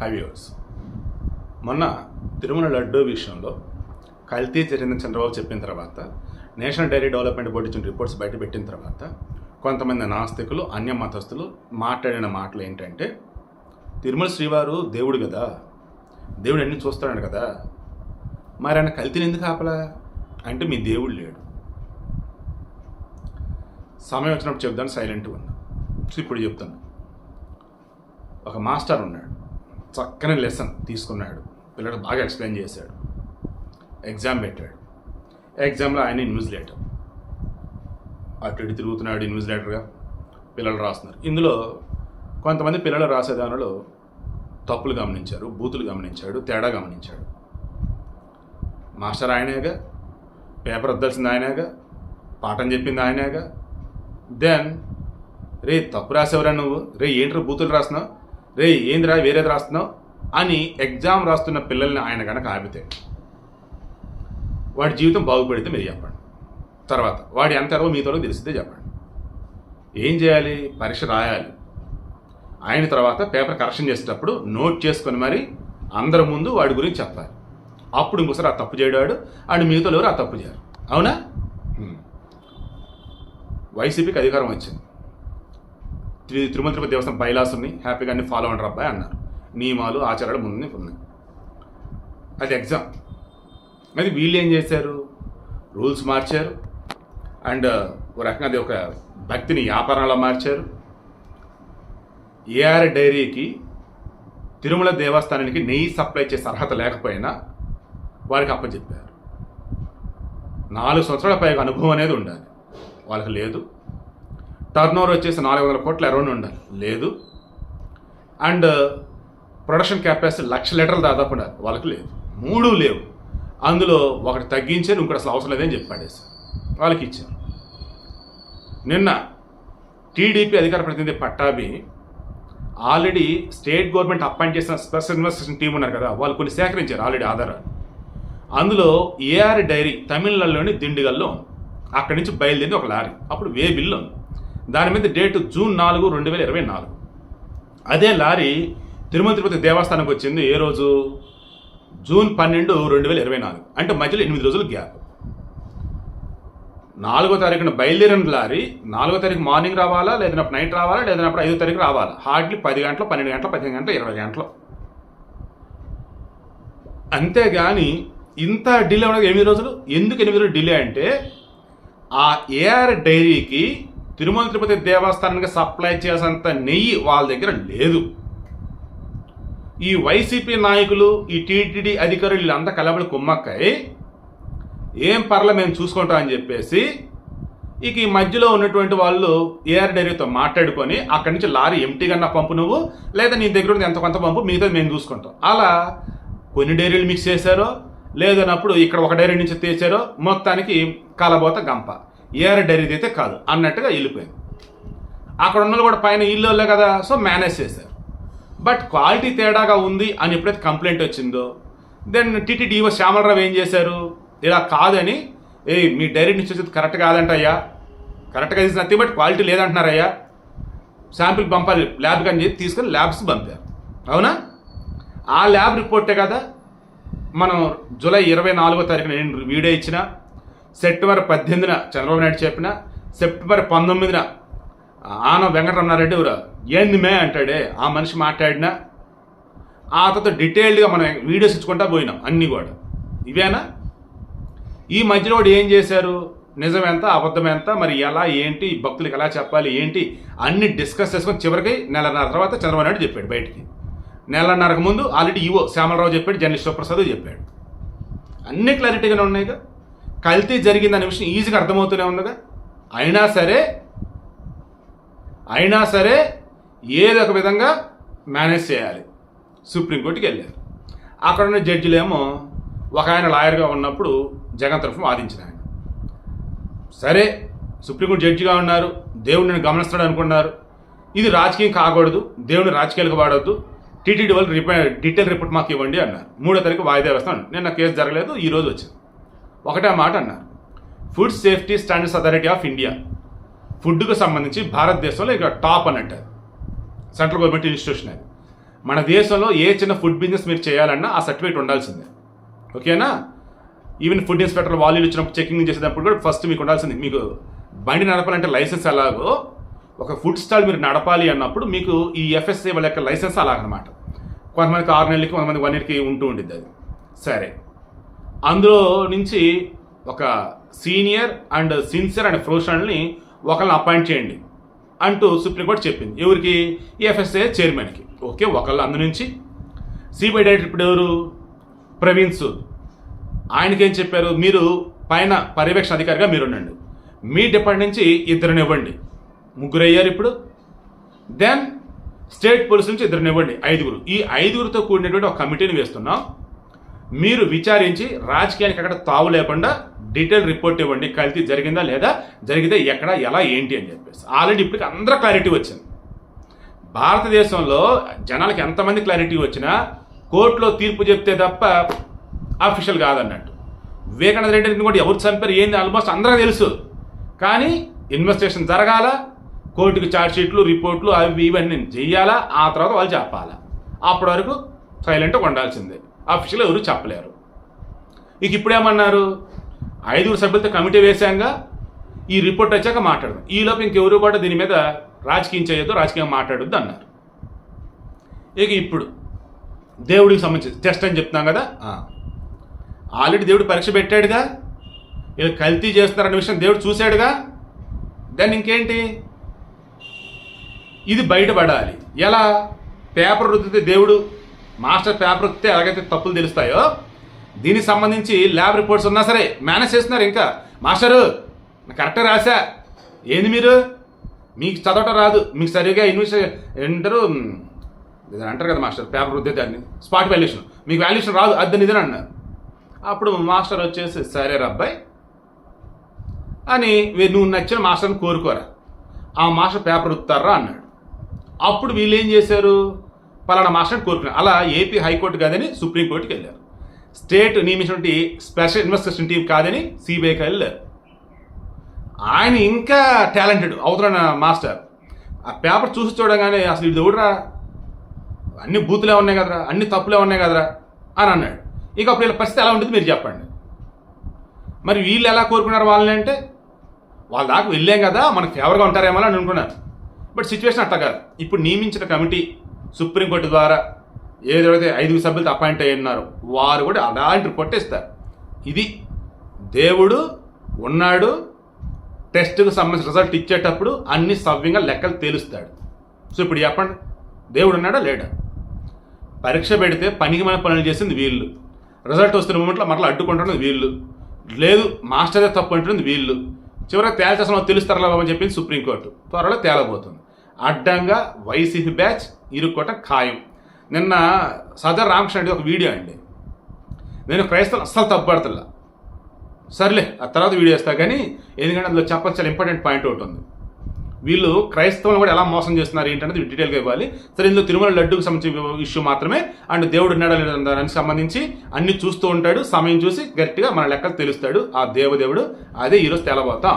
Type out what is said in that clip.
హైవ్యూర్స్ మొన్న తిరుమల లడ్డూ విషయంలో కల్తీ జరిగిన చంద్రబాబు చెప్పిన తర్వాత నేషనల్ డైరీ డెవలప్మెంట్ బోర్డు ఇచ్చిన రిపోర్ట్స్ బయట పెట్టిన తర్వాత కొంతమంది నాస్తికులు అన్య మతస్థులు మాట్లాడిన మాటలు ఏంటంటే తిరుమల శ్రీవారు దేవుడు కదా దేవుడు అన్ని చూస్తాడు కదా మరి ఆయన కల్తీని ఎందుకు ఆపలా? అంటే మీ దేవుడు లేడు. సమయం వచ్చినప్పుడు చెప్తాను సైలెంట్గా ఉన్నా. ఇప్పుడు చెప్తాను. ఒక మాస్టర్ ఉన్నాడు. చక్కని లెసన్ తీసుకున్నాడు. పిల్లలకు బాగా ఎక్స్ప్లెయిన్ చేశాడు. ఎగ్జామ్ పెట్టాడు. ఎగ్జామ్లో ఆయన ఇన్విజిలేటర్ అటు ఇటు తిరుగుతున్నాడు ఇన్విజిలేటర్గా పిల్లలు రాస్తున్నారు. ఇందులో కొంతమంది పిల్లలు రాసే దానిలో తప్పులు గమనించారు బూతులు గమనించాడు తేడా గమనించాడు. మాస్టర్ ఆయనేగా పేపర్ వద్దాల్సింది ఆయనేగా పాఠం చెప్పింది ఆయనేగా. దెన్ రే తప్పు రాసేవరా నువ్వు? రే ఏంట్రా బూతులు రాసినావు రే ఏందిరా వేరేది రాస్తున్నావు? అని ఎగ్జామ్ రాస్తున్న పిల్లల్ని ఆయన కనుక ఆపితే వాడి జీవితం బాగుపడితే మీరు చెప్పండి. తర్వాత వాడి ఎంత ఎరవో మీతో తెలిసితే చెప్పండి. ఏం చేయాలి? పరీక్ష రాయాలి. ఆయన తర్వాత పేపర్ కరెక్షన్ చేసేటప్పుడు నోట్ చేసుకొని మరి అందరి ముందు వాడి గురించి చెప్పాలి. అప్పుడు ఇంకోసారి ఆ తప్పు చేయడాడు అండ్ మిగతా ఎవరు ఆ తప్పు చేయరు. అవునా? వైసీపీకి అధికారం వచ్చింది. త్రి తిరుమల తిరుపతి దేవస్థానం బైలాస్ ఉన్నాయి. హ్యాపీగా అన్ని ఫాలో అవ్వండి అబ్బాయి అన్నారు. నియమాలు ఆచారాలు ముందు ఉన్నాయి. అది ఎగ్జామ్. అది వీళ్ళు ఏం చేశారు? రూల్స్ మార్చారు. అండ్ ఒక రకంగా అది ఒక భక్తిని వ్యాపారంలో మార్చారు. ఏఆర్ డైరీకి తిరుమల దేవస్థానానికి నెయ్యి సప్లై చేసే అర్హత లేకపోయినా వారికి అప్పచెప్పారు. నాలుగు సంవత్సరాల పైగా అనుభవం అనేది ఉండాలి. వాళ్ళకి లేదు. టర్న్ ఓవర్ వచ్చేసి నాలుగు వందల కోట్ల అరౌండ్ ఉండాలి. లేదు. అండ్ uh, ప్రొడక్షన్ కెపాసిటీ లక్ష లీటర్లు దాదాపు ఉండాలి. వాళ్ళకి లేదు. మూడు లేవు. అందులో ఒకటి తగ్గించారు ఇంకోటి అసలు అవసరం లేదని చెప్పి పడేశారు. వాళ్ళకి ఇచ్చారు. నిన్న టీడీపీ అధికార ప్రతినిధి Pattabhi already state government appoint చేసిన స్పెషల్ ఇన్వెస్టిగేషన్ టీం ఉన్నారు కదా వాళ్ళు కొన్ని సేకరించారు ఆల్రెడీ ఆధారాలు. అందులో ఏఆర్ డైరీ తమిళనాడులోని దిండిగల్లో ఉంది. అక్కడి నుంచి బయలుదేరింది ఒక లారీ. అప్పుడు వే బిల్లు ఉంది. దాని మీద డేట్ జూన్ నాలుగు రెండు వేల ఇరవై నాలుగు. అదే లారీ తిరుమల తిరుపతి దేవస్థానంకి వచ్చింది ఏ రోజు? జూన్ పన్నెండు రెండు వేల ఇరవై నాలుగు. అంటే మధ్యలో ఎనిమిది రోజులు గ్యాప్. నాలుగో తారీఖున బయలుదేరిన లారీ నాలుగో తారీఖు మార్నింగ్ రావాలా లేదన్నప్పుడు నైట్ రావాలా లేదన్నప్పుడు ఐదో తారీఖు రావాలా? హార్డ్లీ పది గంటలు పన్నెండు గంటలు పదిహేను గంటలు ఇరవై గంటలు. అంతేగాని ఇంత డిలే ఉన్నది ఎనిమిది రోజులు? ఎందుకు ఎనిమిది రోజులు డిలే అంటే ఆ ఏఆర్ డైరీకి తిరుమల తిరుపతి దేవస్థానానికి సప్లై చేసేంత నెయ్యి వాళ్ళ దగ్గర లేదు. ఈ వైసీపీ నాయకులు ఈ టీటీడీ అధికారులు వీళ్ళంతా కలబడి కుమ్మక్కై ఏం పర్ల మేము చూసుకుంటాం అని చెప్పేసి ఇక ఈ మధ్యలో ఉన్నటువంటి వాళ్ళు ఏఆర్ డైరీతో మాట్లాడుకొని అక్కడి నుంచి లారీ ఎంటీ కన్నా పంపు నువ్వు లేదా నీ దగ్గర ఉంది ఎంత కొంత పంపు మిగతా మేము చూసుకుంటాం. అలా కొన్ని డైరీలు మిక్స్ చేశారో లేదన్నప్పుడు ఇక్కడ ఒక డైరీ నుంచి తీసారో మొత్తానికి కలబోత గంప. ఏఆర్ డైరీది అయితే కాదు అన్నట్టుగా వెళ్ళిపోయింది. అక్కడ ఉన్న వాళ్ళు కూడా పైన ఇల్లు కదా సో మేనేజ్ చేశారు. బట్ క్వాలిటీ తేడాగా ఉంది అని ఎప్పుడైతే కంప్లైంట్ వచ్చిందో దెన్ టీటీడీఓ శ్యామలరావు ఏం చేశారు? ఇలా కాదని ఏ మీ డైరీ నుంచి వచ్చేది కరెక్ట్ కాదంట అయ్యా. కరెక్ట్గా తీసిన నథింగ్ బట్ క్వాలిటీ లేదంటున్నారయ్యా శాంపిల్ పంపాలి ల్యాబ్కి అని చెప్పి తీసుకొని ల్యాబ్స్ పంపారు. అవునా? ఆ ల్యాబ్ రిపోర్టే కదా మనం జూలై ఇరవై నాలుగో తారీఖున నేను వీడియో ఇచ్చిన సెప్టెంబర్ పద్దెనిమిదిన చంద్రబాబు నాయుడు చెప్పిన సెప్టెంబర్ పంతొమ్మిదిన ఆన వెంకటరమణారెడ్డి ఎవరు ఏంది మే అంటాడే. ఆ మనిషి మాట్లాడినా ఆ తర్వాత డీటెయిల్డ్గా మనం వీడియోస్ ఇచ్చుకుంటా పోయినాం అన్నీ కూడా. ఇవేనా? ఈ మధ్యలో కూడా ఏం చేశారు? నిజం ఎంత అబద్ధం ఎంత మరి ఎలా ఏంటి భక్తులకు ఎలా చెప్పాలి ఏంటి అన్ని డిస్కస్ చేసుకొని చివరికి నెలన్నర తర్వాత చంద్రబాబు నాయుడు చెప్పాడు బయటికి. నెలన్నరకు ముందు ఆల్రెడీ ఈవో శ్యామలరావు చెప్పాడు జర్నలిస్ట్ ప్రసాద్ చెప్పాడు. అన్ని క్లారిటీగానే ఉన్నాయిగా. కల్తీ జరిగిందనే విషయం ఈజీగా అర్థమవుతూనే ఉందిగా అయినా సరే అయినా సరే ఏదో ఒక విధంగా మేనేజ్ చేయాలి. సుప్రీంకోర్టుకి వెళ్ళారు. అక్కడ ఉన్న జడ్జిలేమో ఒక ఆయన లాయర్గా ఉన్నప్పుడు జగన్ తరఫున వాదించిన ఆయన. సరే సుప్రీంకోర్టు జడ్జిగా ఉన్నారు దేవుడిని గమనిస్తాడు అనుకున్నారు. ఇది రాజకీయం కాకూడదు దేవుడిని రాజకీయాలకు వాడవద్దు టీటీడీ వాళ్ళు రిపో డీటెయిల్ రిపోర్ట్ మాకు ఇవ్వండి అన్నారు. మూడో తారీఖు వాయిదా వేస్తాను నేను నా కేసు జరగలేదు ఈ రోజు వచ్చింది. ఒకటే మాట అన్నారు food safety standards authority of India ఫుడ్కు సంబంధించి భారతదేశంలో ఇక టాప్ అన్నట్టు. సెంట్రల్ గవర్నమెంట్ ఇన్స్టిట్యూషన్ అది. మన దేశంలో ఏ చిన్న ఫుడ్ బిజినెస్ మీరు చేయాలన్నా ఆ సర్టిఫికేట్ ఉండాల్సిందే. ఓకేనా ఈవెన్ ఫుడ్ ఇన్స్పెక్టర్ వాళ్ళు ఇచ్చినప్పుడు చెకింగ్ చేసేటప్పుడు కూడా ఫస్ట్ మీకు ఉండాల్సింది. మీకు బండి నడపాలంటే లైసెన్స్ ఎలాగో ఒక ఫుడ్ స్టాల్ మీరు నడపాలి అన్నప్పుడు మీకు ఈ ఎఫ్ఎస్ఏ వాళ్ళ యొక్క లైసెన్స్ అలాగనమాట. కొంతమందికి ఆరు నెలలకి కొంతమంది వన్ ఇయర్కి ఉంటూ ఉండిద్ది అది. సరే. అందులో నుంచి ఒక సీనియర్ అండ్ సిన్సియర్ అండ్ ప్రొఫెషనల్ని ఒకళ్ళని అపాయింట్ చేయండి అంటూ సుప్రీంకోర్టు చెప్పింది. ఎవరికి? ఎఫ్ఎస్ఏ చైర్మన్కి. ఓకే ఒకళ్ళు అందు నుంచి. సిబిఐ డైరెక్టర్ ఇప్పుడు ఎవరు? ప్రవీణ్ సూద్. ఆయనకేం చెప్పారు? మీరు పైన పర్యవేక్షణ అధికారిగా మీరు ఉండండి మీ డిపార్ట్మెంట్ నుంచి ఇద్దరిని ఇవ్వండి ముగ్గురు అయ్యారు ఇప్పుడు. దెన్ స్టేట్ పోలీస్ నుంచి ఇద్దరిని ఇవ్వండి ఐదుగురు. ఈ ఐదుగురితో కూడినటువంటి ఒక కమిటీని వేస్తున్నాం. మీరు విచారించి రాజకీయానికి అక్కడ తావు లేకుండా డీటెయిల్ రిపోర్ట్ ఇవ్వండి. కల్తీ జరిగిందా లేదా? జరిగితే ఎక్కడ ఎలా ఏంటి అని చెప్పేసి. ఆల్రెడీ ఇప్పటికి అందరూ క్లారిటీ వచ్చింది. భారతదేశంలో జనాలకి ఎంతమంది క్లారిటీ వచ్చినా కోర్టులో తీర్పు చెప్తే తప్ప అఫీషియల్ కాదన్నట్టు. వివేకానంద రెడ్డి కూడా ఎవరు చంపారు ఏంది? ఆల్మోస్ట్ అందరూ తెలుసు. కానీ ఇన్వెస్టిగేషన్ జరగాల కోర్టుకి ఛార్జ్ షీట్లు రిపోర్ట్లు అవి ఇవన్నీ చెయ్యాలా ఆ తర్వాత వాళ్ళు చెప్పాలా. అప్పటి వరకు సైలెంట్గా ఉండాల్సిందే. అఫీషియల్ ఎవరు చెప్పలేరు. ఇక ఇప్పుడేమన్నారు? ఐదుగురు సభ్యులతో కమిటీ వేశాంగా ఈ రిపోర్ట్ వచ్చాక మాట్లాడదాం. ఈలోపు ఇంకెవరు కూడా దీని మీద రాజకీయం చేయొద్దు రాజకీయం మాట్లాడొద్దు అన్నారు. ఇక ఇప్పుడు దేవుడికి సంబంధించి టెస్ట్ అని చెప్తున్నాం కదా? ఆల్రెడీ దేవుడు పరీక్ష పెట్టాడుగా వీళ్ళు కల్తీ చేస్తున్నారన్న విషయం దేవుడు చూశాడుగా. దాన్ని ఇంకేంటి? ఇది బయటపడాలి. ఎలా? పేపర్ రుద్దితే దేవుడు మాస్టర్ పేపర్ రుద్దితే ఎలాగైతే తప్పులు తెలుస్తాయో దీనికి సంబంధించి ల్యాబ్ రిపోర్ట్స్ ఉన్నా సరే మేనేజ్ చేస్తున్నారు ఇంకా. మాస్టరు కరెక్ట్గా రాసా ఏంది మీరు? మీకు చదవటం రాదు. మీకు సరిగా ఇన్వెస్ట్ ఏంటారు? ఇది అంటారు కదా మాస్టర్ పేపర్ రుద్దే దాన్ని. Spot valuation. మీకు వాల్యుయేషన్ రాదు అద్దని ఇదని అన్నారు అప్పుడు మాస్టర్ వచ్చేసి సరే అబ్బాయి. అని నువ్వు నచ్చిన మాస్టర్ని కోరుకోరా. ఆ మాస్టర్ పేపర్ ఉత్తారా అన్నాడు. అప్పుడు వీళ్ళు ఏం చేశారు? పలానా మాస్టర్ని కోరుకున్నారు అలా ఏపీ హైకోర్టు కాదని సుప్రీంకోర్టుకి వెళ్ళారు. స్టేట్ నియమించినటువంటి స్పెషల్ ఇన్వెస్టిగేషన్ టీం కాదని సిబిఐకి వెళ్ళారు. ఆయన ఇంకా టాలెంటెడ్ అవుతున్న మాస్టర్. ఆ పేపర్ చూసి చూడగానే అసలు ఇది ఎవడరా? అన్ని బూతులే ఉన్నాయి కదరా అన్ని తప్పులే ఉన్నాయి కదరా అని అన్నాడు. ఇక అప్పుడు వీళ్ళ పరిస్థితి ఎలా ఉంటుంది మీరు చెప్పండి. మరి వీళ్ళు ఎలా కోరుకున్నారు వాళ్ళని అంటే వాళ్ళ దాకా వెళ్ళాం కదా మనకు ఫేవర్గా ఉంటారేమో అని అనుకున్నారు. బట్ సిచ్యువేషన్ అట్లా కాదు. ఇప్పుడు నియమించిన కమిటీ సుప్రీంకోర్టు ద్వారా ఏదైతే ఐదుగురు సభ్యులతో అపాయింట్ అయ్యి ఉన్నారో వారు కూడా అలాంటి రిపోర్ట్ ఇస్తారు. ఇది దేవుడు ఉన్నాడు టెస్ట్కు సంబంధించిన రిజల్ట్ ఇచ్చేటప్పుడు అన్ని సవ్యంగా లెక్కలు తేలుస్తాడు. సో ఇప్పుడు చెప్పండి దేవుడు ఉన్నాడా లేడా? పరీక్ష పెడితే పనికి మన పనులు చేసింది వీళ్ళు. రిజల్ట్ వస్తున్న మూమెంట్లో మరలా అడ్డుకుంటున్నది వీళ్ళు. లేదు మాస్టరే తప్పు అంటున్నది వీళ్ళు. చివరికి తేల్చేసిన తెలుస్తారా బాబు అని చెప్పింది సుప్రీంకోర్టు. త్వరలో తేలబోతుంది. అడ్డంగా వైసీపీ బ్యాచ్ ఇరుక్కోవటం ఖాయం. నిన్న సదర్ రామకృష్ణ రెడ్డి ఒక వీడియో అండి. నేను క్రైస్తవులు అస్సలు తప్పుపడతల్లా. సర్లే ఆ తర్వాత వీడియో వేస్తా కానీ ఎందుకంటే అందులో చెప్పచ్చు చాలా ఇంపార్టెంట్ పాయింట్ ఒకటి ఉంది. వీళ్ళు క్రైస్తవులను కూడా ఎలా మోసం చేస్తున్నారు ఏంటనేది డీటెయిల్గా ఇవ్వాలి. సరే ఇందులో తిరుమల లడ్డుకు సంబంధించిన ఇష్యూ మాత్రమే. అండ్ దేవుడు ఉన్నాడా దానికి సంబంధించి అన్ని చూస్తూ ఉంటాడు సమయం చూసి గట్టిగా మన లెక్కలు తెలుస్తాడు. ఆ దేవదేవుడు అదే ఈరోజు తెలబోతా.